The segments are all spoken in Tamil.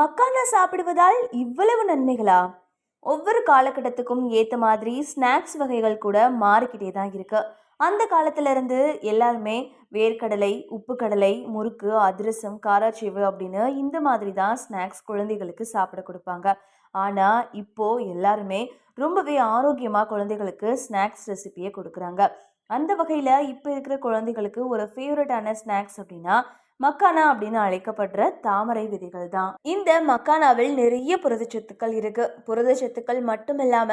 மக்கானா சாப்பிடுவதால் இவ்வளவு நன்மைகளா? ஒவ்வொரு காலகட்டத்துக்கும் ஏற்ற மாதிரி ஸ்நாக்ஸ் வகைகள் கூட மாறிக்கிட்டே தான் இருக்கு. அந்த காலத்துல இருந்து எல்லாருமே வேர்க்கடலை உப்பு கடலை முறுக்கு அதிரசம் காராச்சேவு அப்படின்னு இந்த மாதிரி தான் ஸ்நாக்ஸ் குழந்தைகளுக்கு சாப்பிட கொடுப்பாங்க. ஆனால் இப்போ எல்லாருமே ரொம்பவே ஆரோக்கியமாக குழந்தைகளுக்கு ஸ்நாக்ஸ் ரெசிபியை கொடுக்குறாங்க. அந்த வகையில் இப்போ இருக்கிற குழந்தைகளுக்கு ஒரு ஃபேவரட்டான ஸ்நாக்ஸ் அப்படின்னா மக்கானா அப்படின்னு அழைக்கப்படுற தாமரை விதைகள் தான் இந்த மக்கானாவில் நிறைய புரதச்சத்துக்கள் இருக்கு. புரதச்சத்துக்கள் மட்டும் இல்லாம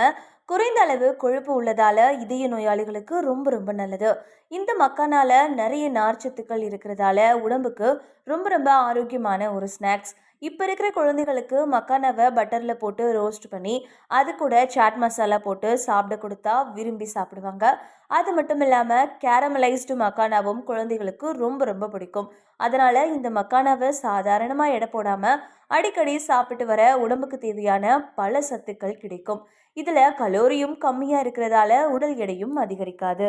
குறைந்த அளவு கொழுப்பு உள்ளதால இதய நோயாளிகளுக்கு ரொம்ப ரொம்ப நல்லது. இந்த மக்கானால நிறைய நார்ச்சத்துக்கள் இருக்கிறதால உடம்புக்கு ரொம்ப ரொம்ப ஆரோக்கியமான ஒரு ஸ்நாக்ஸ். இப்போ இருக்கிற குழந்தைகளுக்கு மக்கானாவை பட்டரில் போட்டு ரோஸ்ட் பண்ணி அது கூட சாட் மசாலா போட்டு சாப்பிட கொடுத்தா விரும்பி சாப்பிடுவாங்க. அது மட்டும் இல்லாமல் கேரமலைஸ்டு மக்கானாவும் குழந்தைகளுக்கு ரொம்ப ரொம்ப பிடிக்கும். அதனால் இந்த மக்கானாவை சாதாரணமாக எடை போடாமல் அடிக்கடி சாப்பிட்டு வர உடம்புக்கு தேவையான பல சத்துக்கள் கிடைக்கும். இதில் கலோரியும் கம்மியாக இருக்கிறதால உடல் எடையும் அதிகரிக்காது.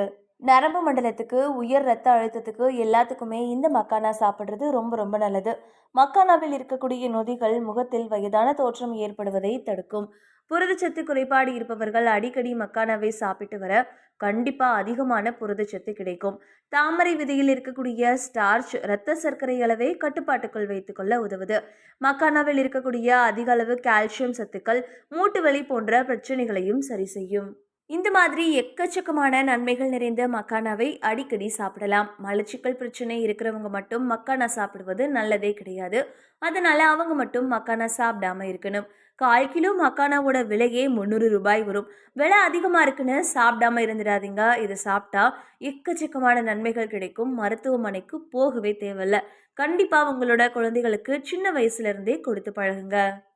நரம்பு மண்டலத்துக்கு உயர் ரத்த அழுத்தத்துக்கு எல்லாத்துக்குமே இந்த மக்கானா சாப்பிட்றது ரொம்ப ரொம்ப நல்லது. மக்கானாவில் இருக்கக்கூடிய நொதிகள் முகத்தில் வயதான தோற்றம் ஏற்படுவதை தடுக்கும். புரதச்சத்து குறைபாடு இருப்பவர்கள் அடிக்கடி மக்கானாவை சாப்பிட்டு வர கண்டிப்பாக அதிகமான புரதச்சத்து கிடைக்கும். தாமரை விதையில் இருக்கக்கூடிய ஸ்டார்ச் இரத்த சர்க்கரை அளவை கட்டுப்பாட்டுக்குள் வைத்துக்கொள்ள உதவுது. மக்கானாவில் இருக்கக்கூடிய அதிக அளவு கால்சியம் சத்துக்கள் மூட்டு வலி போன்ற பிரச்சனைகளையும் சரி செய்யும். இந்த மாதிரி எக்கச்சக்கமான நன்மைகள் நிறைந்த மக்கானாவை அடிக்கடி சாப்பிடலாம். மலச்சிக்கல் பிரச்சனை இருக்கிறவங்க மட்டும் மக்கானா சாப்பிடுவது நல்லதே கிடையாது. அதனால அவங்க மட்டும் மக்கானா சாப்பிடாம இருக்கணும். கால் கிலோ மக்கானாவோட விலையே முந்நூறு ரூபாய் வரும். விலை அதிகமாக இருக்குன்னு சாப்பிடாம இருந்துடாதீங்க. இதை சாப்பிட்டா எக்கச்சக்கமான நன்மைகள் கிடைக்கும். மருத்துவமனைக்கு போகவே தேவையில்ல. கண்டிப்பாக உங்களோட குழந்தைகளுக்கு சின்ன வயசுலேருந்தே கொடுத்து பழகுங்க.